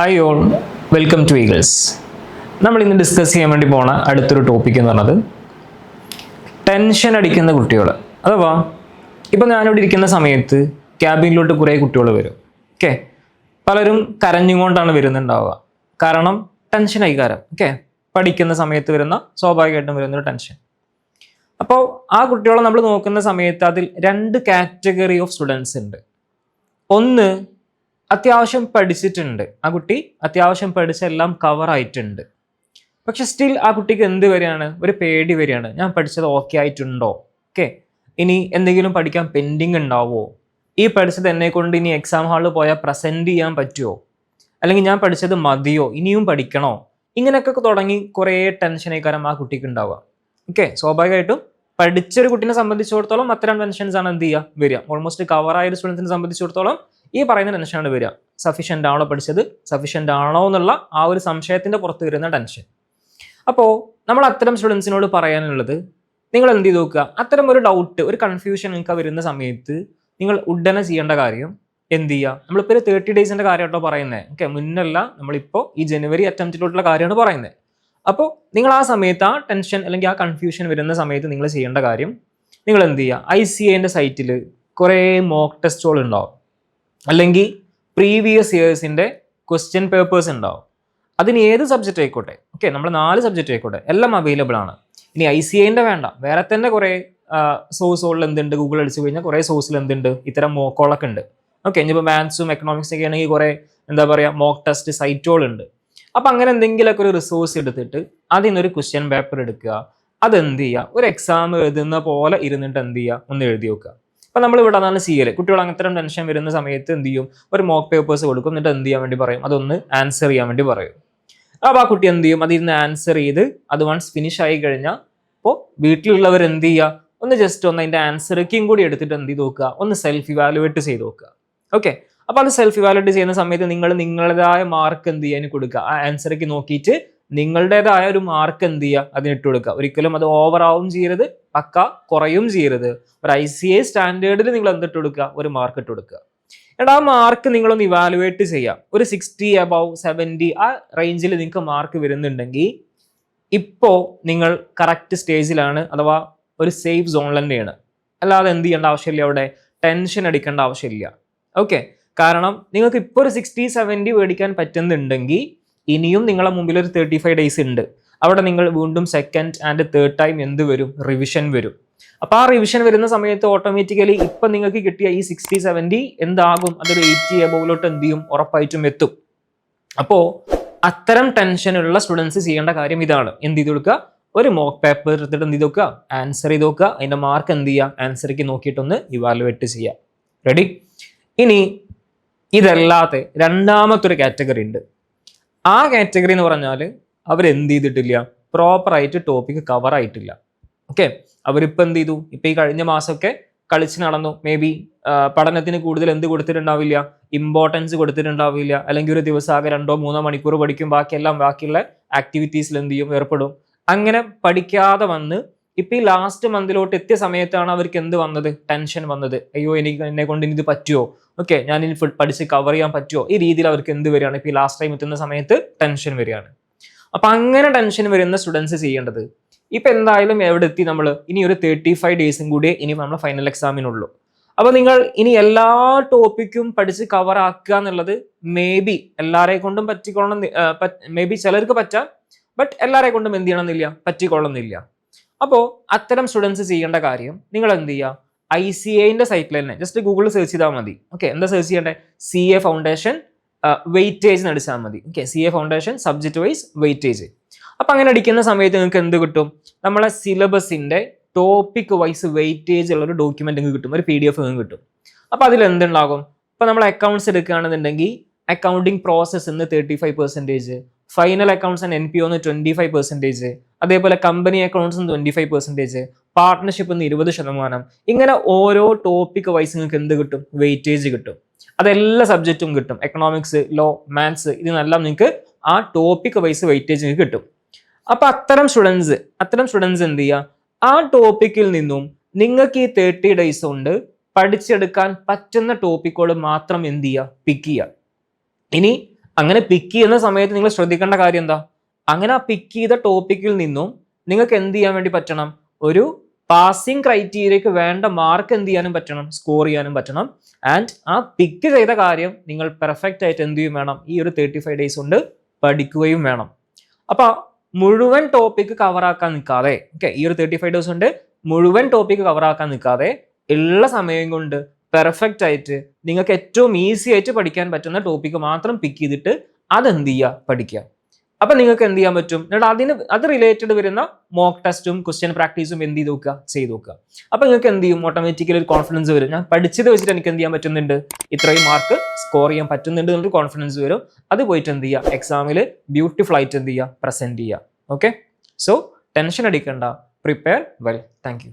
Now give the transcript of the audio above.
Hi all welcome to eagles നമ്മൾ ഇന്ന് discuss ചെയ്യാൻ വേണ്ടി പോണ അടുത്തൊരു ടോപ്പിക് എന്ന് പറഞ്ഞത് ടെൻഷൻ അടിക്കുന്ന കുട്ടികൾ. അഥവാ ഇപ്പം ഞാനിവിടെ ഇരിക്കുന്ന സമയത്ത് ക്യാബിനിലോട്ട് കുറേ കുട്ടികൾ വരും. ഓക്കെ പലരും കരഞ്ഞുകൊണ്ടാണ് വരുന്നുണ്ടാവുക. കാരണം ടെൻഷൻ അധികാരം. ഓക്കെ പഠിക്കുന്ന സമയത്ത് വരുന്ന സ്വാഭാവികമായിട്ടും വരുന്നൊരു ടെൻഷൻ അപ്പോൾ ആ കുട്ടികളെ നമ്മൾ നോക്കുന്ന സമയത്ത് അതിൽ രണ്ട് കാറ്റഗറി ഓഫ് സ്റ്റുഡൻസ് ഉണ്ട്. ഒന്ന് അത്യാവശ്യം പഠിച്ചിട്ടുണ്ട്. ആ കുട്ടി അത്യാവശ്യം പഠിച്ചെല്ലാം കവർ ആയിട്ടുണ്ട്. പക്ഷെ സ്റ്റിൽ ആ കുട്ടിക്ക് എന്ത് വരികയാണ് ഒരു പേടി വരികയാണ് ഞാൻ പഠിച്ചത് ഓക്കെ ആയിട്ടുണ്ടോ? ഓക്കെ ഇനി എന്തെങ്കിലും പഠിക്കാൻ പെൻഡിങ് ഉണ്ടാവുമോ ഈ പഠിച്ചത് എന്നെ കൊണ്ട് ഇനി എക്സാം ഹാളിൽ പോയാൽ പ്രസന്റ് ചെയ്യാൻ പറ്റുമോ അല്ലെങ്കിൽ ഞാൻ പഠിച്ചത് മതിയോ? ഇനിയും പഠിക്കണോ? ഇങ്ങനെയൊക്കെ തുടങ്ങി കുറേ ടെൻഷനേക്കാരം ആ കുട്ടിക്ക് ഉണ്ടാവുക. ഓക്കെ സ്വാഭാവികമായിട്ടും പഠിച്ചൊരു കുട്ടീനെ സംബന്ധിച്ചിടത്തോളം അത്തരം ടെൻഷൻസ് ആണ് എന്ത് ചെയ്യുക? വരിക. ഓൾമോസ്റ്റ് കവറായ ഒരു സ്റ്റുഡൻസിനെ സംബന്ധിച്ചിടത്തോളം ഈ പറയുന്ന ടെൻഷനാണ് വരിക. സഫീഷ്യന്റ് ആണോ പഠിച്ചത്? സഫീഷ്യന്റ് ആണോ എന്നുള്ള ആ ഒരു സംശയത്തിന്റെ പുറത്ത് വരുന്ന ടെൻഷൻ. അപ്പോൾ നമ്മൾ അത്തരം സ്റ്റുഡൻസിനോട് പറയാനുള്ളത് നിങ്ങൾ എന്ത് ചെയ്ത് നോക്കുക? അത്തരം ഒരു ഡൗട്ട് ഒരു കൺഫ്യൂഷൻ നിങ്ങൾക്ക് വരുന്ന സമയത്ത് നിങ്ങൾ ഉടനെ ചെയ്യേണ്ട കാര്യം എന്ത് ചെയ്യുക? നമ്മളിപ്പോൾ ഒരു തേർട്ടി ഡേയ്സിന്റെ കാര്യം കേട്ടോ പറയുന്നത് ഓക്കെ മുന്നല്ല നമ്മളിപ്പോൾ ഈ ജനുവരി അറ്റംപ്റ്റിലോട്ടുള്ള കാര്യമാണ് പറയുന്നത് അപ്പോൾ നിങ്ങൾ ആ സമയത്ത് ആ ടെൻഷൻ അല്ലെങ്കിൽ ആ കൺഫ്യൂഷൻ വരുന്ന സമയത്ത് നിങ്ങൾ ചെയ്യേണ്ട കാര്യം നിങ്ങൾ എന്ത് ചെയ്യുക? ഐ സി എന്റെ സൈറ്റിൽ കുറേ മോക്ക് ടെസ്റ്റുകൾ ഉണ്ടാവും. അല്ലെങ്കിൽ പ്രീവിയസ് ഇയേഴ്സിന്റെ ക്വസ്റ്റ്യൻ പേപ്പേഴ്സ് ഉണ്ടാവും. അതിന് ഏത് സബ്ജക്റ്റ് ആയിക്കോട്ടെ? ഓക്കെ നമ്മൾ നാല് സബ്ജക്റ്റ് ആയിക്കോട്ടെ. എല്ലാം അവൈലബിൾ ആണ്. ഇനി ഐ സി ഐന്റെ വേണ്ട. വേറെ തന്നെ കുറേ സോഴ്സുകളിൽ എന്തുണ്ട്? ഗൂഗിൾ അടിച്ചു കഴിഞ്ഞാൽ കുറേ സോഴ്സിൽ എന്തുണ്ട്? ഇത്തരം മോക്കോളൊക്കെ ഉണ്ട്. ഓക്കെ ഇനിയിപ്പോൾ മാത്സും എക്കണോമിക്സ് ഒക്കെ ആണെങ്കിൽ കുറേ എന്താ പറയുക മോക്ക് ടെസ്റ്റ് സൈറ്റുകളുണ്ട് അപ്പോൾ അങ്ങനെ എന്തെങ്കിലുമൊക്കെ ഒരു റിസോഴ്സ് എടുത്തിട്ട് അതിൽ നിന്നൊരു ക്വസ്റ്റ്യൻ പേപ്പർ എടുക്കുക. അതെന്ത് ചെയ്യുക? ഒരു എക്സാം എഴുതുന്ന പോലെ ഇരുന്നിട്ട് എന്ത് ചെയ്യുക? ഒന്ന് എഴുതി വെക്കുക അപ്പം നമ്മൾ ഇവിടെ അതാണ് എൽ കുട്ടികൾ അങ്ങനത്തെ ടെൻഷൻ വരുന്ന സമയത്ത് എന്ത് ചെയ്യും? ഒരു മോക്ക് പേപ്പേഴ്സ് കൊടുക്കും എന്നിട്ട് എന്ത് ചെയ്യാൻ വേണ്ടി പറയും? അതൊന്ന് ആൻസർ ചെയ്യാൻ വേണ്ടി പറയും. അപ്പോൾ ആ കുട്ടി എന്ത് ചെയ്യും? അതിൽ നിന്ന് ആൻസർ ചെയ്ത് അത് വൺസ് ഫിനിഷ് ആയി കഴിഞ്ഞാൽ അപ്പോൾ വീട്ടിലുള്ളവർ എന്ത് ചെയ്യുക ഒന്ന് ജസ്റ്റ് ഒന്ന് അതിന്റെ ആൻസറൊക്കെയും കൂടി എടുത്തിട്ട് എന്ത് ചെയ്ത് നോക്കുക. ഒന്ന് സെൽഫ് ഇവാലുവേറ്റ് ചെയ്ത് നോക്കുക. ഓക്കെ അപ്പോൾ അത് സെൽഫ് ഇവാലുവേറ്റ് ചെയ്യുന്ന സമയത്ത് നിങ്ങൾ നിങ്ങളുടേതായ മാർക്ക് എന്ത് ചെയ്യാൻ കൊടുക്കുക. ആ ആൻസറൊക്കെ നോക്കിയിട്ട് നിങ്ങളുടേതായ ഒരു മാർക്ക് എന്ത് ചെയ്യുക അതിന് ഇട്ട് കൊടുക്കുക. ഒരിക്കലും അത് ഓവർ ആവും ചെയ്യരുത്. പക്ക കുറയും ചെയ്യരുത്. ഒരു ഐ സി ഐ സ്റ്റാൻഡേർഡിൽ നിങ്ങൾ എന്തിട്ട് കൊടുക്കുക? ഒരു മാർക്ക് ഇട്ട് കൊടുക്കുക. എടാ ആ മാർക്ക് നിങ്ങളൊന്ന് ഇവാലുവേറ്റ് ചെയ്യാം. ഒരു സിക്സ്റ്റി അബവ് സെവന്റി ആ റേഞ്ചിൽ നിങ്ങൾക്ക് മാർക്ക് വരുന്നുണ്ടെങ്കിൽ ഇപ്പോൾ നിങ്ങൾ കറക്റ്റ് സ്റ്റേജിലാണ് അഥവാ ഒരു സേഫ് സോണിൽ തന്നെയാണ്. അല്ലാതെ എന്ത് ചെയ്യേണ്ട ആവശ്യമില്ല അവിടെ. ടെൻഷൻ അടിക്കേണ്ട ആവശ്യമില്ല. ഓക്കെ കാരണം നിങ്ങൾക്ക് ഇപ്പോൾ ഒരു സിക്സ്റ്റി സെവന്റി മേടിക്കാൻ പറ്റുന്നുണ്ടെങ്കിൽ ഇനിയും നിങ്ങളെ മുമ്പിൽ ഒരു തേർട്ടി ഫൈവ് ഡേയ്സ് ഉണ്ട്. അവിടെ നിങ്ങൾ വീണ്ടും സെക്കൻഡ് ആൻഡ് തേർഡ് ടൈം എന്ത് വരും? റിവിഷൻ വരും. അപ്പോൾ ആ റിവിഷൻ വരുന്ന സമയത്ത് ഓട്ടോമാറ്റിക്കലി ഇപ്പം നിങ്ങൾക്ക് കിട്ടിയ ഈ സിക്സ്റ്റി സെവന്റി എന്താകും? അതൊരു എയ്റ്റി എബോവിലോട്ട് എന്ത് ചെയ്യും? ഉറപ്പായിട്ടും എത്തും. അപ്പോൾ അത്തരം ടെൻഷനുള്ള സ്റ്റുഡൻസ് ചെയ്യേണ്ട കാര്യം ഇതാണ്. എന്ത് ചെയ്ത് കൊടുക്കുക? ഒരു മോക്ക് പേപ്പർ എടുത്തിട്ട് എന്ത് ചെയ്ത് നോക്കുക ആൻസർ ചെയ്ത് നോക്കുക അതിന്റെ മാർക്ക് എന്ത് ചെയ്യുക? ആൻസർക്ക് നോക്കിയിട്ടൊന്ന് ഇവാലുവേറ്റ് ചെയ്യുക. റെഡി ഇനി ഇതല്ലാതെ രണ്ടാമത്തൊരു കാറ്റഗറി ഉണ്ട്. ആ കാറ്റഗറി എന്ന് പറഞ്ഞാൽ അവരെന്ത് ചെയ്തിട്ടില്ല പ്രോപ്പറായിട്ട് ടോപ്പിക് കവർ ആയിട്ടില്ല. ഓക്കെ അവരിപ്പോൾ എന്ത് ചെയ്തു ഇപ്പം ഈ കഴിഞ്ഞ മാസമൊക്കെ കളിച്ച് നടന്നു. മേ ബി പഠനത്തിന് കൂടുതൽ എന്ത് കൊടുത്തിട്ടുണ്ടാവില്ല? ഇമ്പോർട്ടൻസ് കൊടുത്തിട്ടുണ്ടാവില്ല. അല്ലെങ്കിൽ ഒരു ദിവസം ആകെ രണ്ടോ മൂന്നോ മണിക്കൂർ പഠിക്കും. ബാക്കിയെല്ലാം ബാക്കിയുള്ള ആക്ടിവിറ്റീസിൽ എന്ത് ചെയ്യും? ഏർപ്പെടും. അങ്ങനെ പഠിക്കാതെ വന്ന് ഇപ്പം ഈ ലാസ്റ്റ് മന്തിലോട്ട് എത്തിയ സമയത്താണ് അവർക്ക് എന്ത് വന്നത്? ടെൻഷൻ വന്നത്. അയ്യോ എനിക്ക് എന്നെ കൊണ്ട് ഇനി ഇത് പറ്റുമോ ഓക്കെ ഞാൻ ഇനി ഫുൾ പഠിച്ച് കവർ ചെയ്യാൻ പറ്റുമോ ഈ രീതിയിൽ അവർക്ക് എന്ത് വരികയാണ്? ഇപ്പം ഈ ലാസ്റ്റ് ടൈം എത്തുന്ന സമയത്ത് ടെൻഷൻ വരികയാണ്. അപ്പം അങ്ങനെ ടെൻഷൻ വരുന്ന സ്റ്റുഡൻസ് ചെയ്യേണ്ടത്. ഇപ്പൊ എന്തായാലും എവിടെ എത്തി നമ്മൾ? ഇനി ഒരു തേർട്ടി ഫൈവ് ഡേയ്സും കൂടി ഇനി നമ്മൾ ഫൈനൽ എക്സാമിനുള്ളൂ അപ്പൊ നിങ്ങൾ ഇനി എല്ലാ ടോപ്പിക്കും പഠിച്ച് കവർ ആക്കുക എന്നുള്ളത് മേ ബി എല്ലാരെ കൊണ്ടും പറ്റിക്കൊള്ളണം മേ ബി ചിലർക്ക് പറ്റാം ബട്ട് എല്ലാരെ കൊണ്ടും എന്ത് ചെയ്യണമെന്നില്ല പറ്റിക്കൊള്ളണമെന്നില്ല. അപ്പോൾ അത്തരം സ്റ്റുഡൻസ് ചെയ്യേണ്ട കാര്യം നിങ്ങൾ എന്ത് ചെയ്യുക? ഐ സി ഐന്റെ സൈറ്റിൽ തന്നെ ജസ്റ്റ് ഗൂഗിളിൽ സെർച്ച് ചെയ്താൽ മതി. ഓക്കെ എന്താ സെർച്ച് ചെയ്യേണ്ടത് സി എ ഫൗണ്ടേഷൻ വെയിറ്റേജ് അടിച്ചാൽ മതി. Okay C A foundation subject wise weightage അപ്പം അങ്ങനെ അടിക്കുന്ന സമയത്ത് നിങ്ങൾക്ക് എന്ത് കിട്ടും? നമ്മളെ സിലബസിന്റെ ടോപ്പിക് വൈസ് വെയിറ്റേജ് ഉള്ള ഒരു ഡോക്യുമെന്റ് നിങ്ങൾക്ക് കിട്ടും. ഒരു പി ഡി എഫ് നിങ്ങൾക്ക് കിട്ടും. അപ്പോൾ അതിൽ എന്തുണ്ടാകും? ഇപ്പോൾ നമ്മൾ അക്കൗണ്ട്സ് എടുക്കുകയാണെന്നുണ്ടെങ്കിൽ അക്കൗണ്ടിങ് പ്രോസസ്സ് ഇന്ന് thirty five percentage final accounts and N P ഒന്ന് ട്വന്റി ഫൈവ് പെർസെന്റേജ് അതേപോലെ company accounts twenty five percentage partnership എന്ന് ഇരുപത് ശതമാനം. ഇങ്ങനെ ഓരോ ടോപ്പിക് വൈസ് നിങ്ങൾക്ക് എന്ത് കിട്ടും? വെയിറ്റേജ് കിട്ടും. അതെല്ലാ സബ്ജക്റ്റും കിട്ടും. എക്കണോമിക്സ് ലോ മാത്സ് ഇതിനെല്ലാം നിങ്ങൾക്ക് ആ ടോപ്പിക് വൈസ് വെയിറ്റേജ് നിങ്ങൾക്ക് കിട്ടും. അപ്പൊ അത്തരം സ്റ്റുഡൻസ് അത്തരം സ്റ്റുഡൻസ് എന്ത് ചെയ്യുക ആ ടോപ്പിക്കിൽ നിന്നും നിങ്ങൾക്ക് ഈ തേർട്ടി ഡേയ്സ് കൊണ്ട് പഠിച്ചെടുക്കാൻ പറ്റുന്ന ടോപ്പിക്കോട് മാത്രം എന്ത് ചെയ്യുക പിക്ക് ചെയ്യുക ഇനി അങ്ങനെ പിക്ക് ചെയ്യുന്ന സമയത്ത് നിങ്ങൾ ശ്രദ്ധിക്കേണ്ട കാര്യം എന്താ? അങ്ങനെ ആ പിക്ക് ചെയ്ത ടോപ്പിക്കിൽ നിന്നും നിങ്ങൾക്ക് എന്ത് ചെയ്യാൻ വേണ്ടി പറ്റണം? ഒരു പാസിംഗ് ക്രൈറ്റീരിയക്ക് വേണ്ട മാർക്ക് എന്ത് ചെയ്യാനും പറ്റണം സ്കോർ ചെയ്യാനും പറ്റണം. ആൻഡ് ആ പിക്ക് ചെയ്ത കാര്യം നിങ്ങൾ പെർഫെക്റ്റ് ആയിട്ട് എന്ത് ചെയ്യും വേണം ഈ ഒരു തേർട്ടി ഫൈവ് ഡേയ്സ് കൊണ്ട് പഠിക്കുകയും വേണം. അപ്പൊ മുഴുവൻ ടോപ്പിക്ക് കവറാക്കാൻ നിൽക്കാതെ ഓക്കെ ഈ ഒരു തേർട്ടി ഫൈവ് ഡേയ്സ് കൊണ്ട് മുഴുവൻ ടോപ്പിക്ക് കവറാക്കാൻ നിൽക്കാതെ ഉള്ള സമയം കൊണ്ട് പെർഫെക്റ്റ് ആയിട്ട് നിങ്ങൾക്ക് ഏറ്റവും ഈസി ആയിട്ട് പഠിക്കാൻ പറ്റുന്ന ടോപ്പിക്ക് മാത്രം പിക്ക് ചെയ്തിട്ട് അതെന്ത് ചെയ്യുക? പഠിക്കുക. അപ്പൊ നിങ്ങൾക്ക് എന്ത് ചെയ്യാൻ പറ്റും? എന്നിട്ട് അതിന് അത് റിലേറ്റഡ് വരുന്ന മോക്ക് ടെസ്റ്റും ക്വസ്റ്റ്യൻ പ്രാക്ടീസും എന്ത് ചെയ്ത് നോക്കുക? ചെയ്ത് നോക്കുക. അപ്പൊ നിങ്ങൾക്ക് എന്ത് ചെയ്യും? ഓട്ടോമാറ്റിക്കലി ഒരു കോൺഫിഡൻസ് വരും. ഞാൻ പഠിച്ചത് വെച്ചിട്ട് എനിക്ക് എന്ത് ചെയ്യാൻ പറ്റുന്നുണ്ട്? ഇത്രയും മാർക്ക് സ്കോർ ചെയ്യാൻ പറ്റുന്നുണ്ട് എന്നൊരു കോൺഫിഡൻസ് വരും. അത് പോയിട്ട് എന്ത് ചെയ്യുക? എക്സാമിൽ ബ്യൂട്ടിഫുൾ ആയിട്ട് എന്ത് ചെയ്യുക? പ്രസന്റ് ചെയ്യുക. ഓക്കെ സോ ടെൻഷൻ അടിക്കണ്ട. Prepare well thank